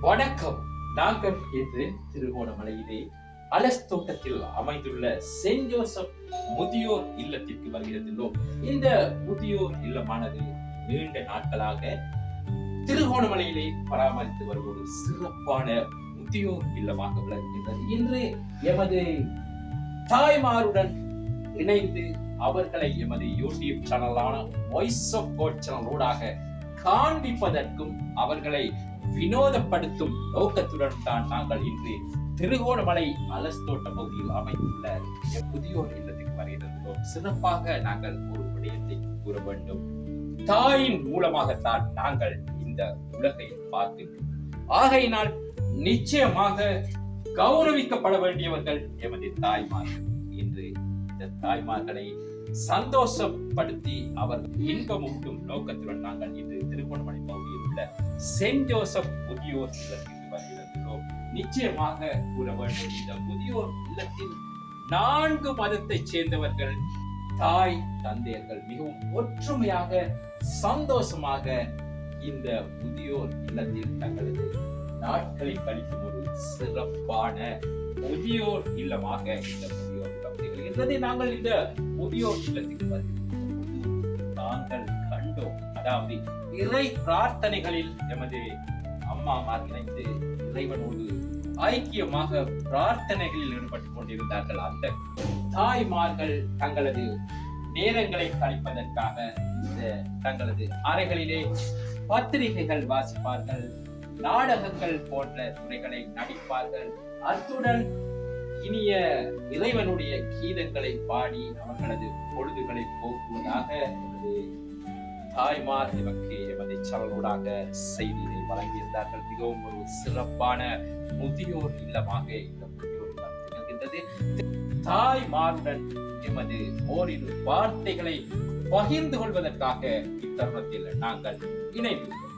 வணக்கம். நாங்கள் இன்று திருகோணமலையிலே அலஸ் தோட்டத்தில் அமைந்துள்ள சென்ட் ஜோசப் முதியோர் இல்லத்திற்கு வருகிறதுள்ளோம். இந்த முதியோர் இல்லமானது நீண்ட நாட்களாக திருகோணமலையிலே பராமரித்து வரும் ஒரு சிறப்பான முதியோர் இல்லமாக விளங்குகின்றது இன்று எமது தாய்மாருடன் இணைந்து அவர்களை எமது யூடியூப் சேனலான வாய்ஸ் ஆஃப் சேனலோடாக காண்பிப்பதற்கும் அவர்களை வினோதப்படுத்தும் நோக்கத்துடன் தான் நாங்கள் இன்று திருகோணமலை அலஸ்தோட்ட பகுதியில் அமைந்துள்ள புதியோர் இல்லத்துக்கு வருகிறோம் சிறப்பாக நாங்கள் ஒரு விடயத்தை கூற வேண்டும். தாயின் மூலமாகத்தான் நாங்கள் இந்த உலகை பார்க்கின்றோம். ஆகையினால் நிச்சயமாக கௌரவிக்கப்பட வேண்டியவர்கள் எமது தாய்மார்கள் இன்று இந்த தாய்மார்களை சந்தோஷப்படுத்தி அவர் இன்பமூட்டும் நோக்கத்துடன் நாங்கள் இன்று திருகோணமலை பகுதியில் உள்ள சென்ட் ஜோசப் முதியோர் இல்லத்திற்கு வருகிறோம். நிச்சயமாக கூற வேண்டும். இந்த முதியோர் இல்லத்தில் நான்கு மதத்தைச் சேர்ந்தவர்கள் தாய் தந்தையர்கள் மிகவும் ஒற்றுமையாக சந்தோஷமாக இந்த முதியோர் இல்லத்தில் தங்களது நாட்களை கழிக்கும் ஒரு சிறப்பான முதியோர் இல்லமாக இந்த முதியோர் இல்லம் திகழ்கின்றது நாங்கள் இந்த முதியோர் இல்லத்துக்கு நாங்கள் கண்டோம். அதாவது இறை பிரார்த்தனைகளில் எமது அம்மாமார் இணைந்து இறைவனோடு ஐக்கியமாக பிரார்த்தனைகளில் ஈடுபட்டுக் கொண்டிருந்தார்கள். அந்த தாய்மார்கள் தங்களது நேரங்களை கழிப்பதற்காக இந்த தங்களது அறைகளிலே பத்திரிகைகள் வாசிப்பார்கள் நாடகங்கள் போன்ற துறைகளை நடிப்பார்கள். அத்துடன் இனிய இறைவனுடைய கீதங்களை பாடி அவர்களது பொழுதுகளை போக்குவதாக தாய்மார் எமக்கு எமது சவலோடாக செய்தியை வழங்கியிருந்தார்கள். மிகவும் ஒரு சிறப்பான முதியோர் இல்லமாக இந்த முதியோர் இல்லம் திகழ்கின்றது. தாய்மாருடன் எமது ஓரிரு வார்த்தைகளை பகிர்ந்து கொள்வதற்காக இத்தருணத்தில் நாங்கள் இணைந்துள்ளோம்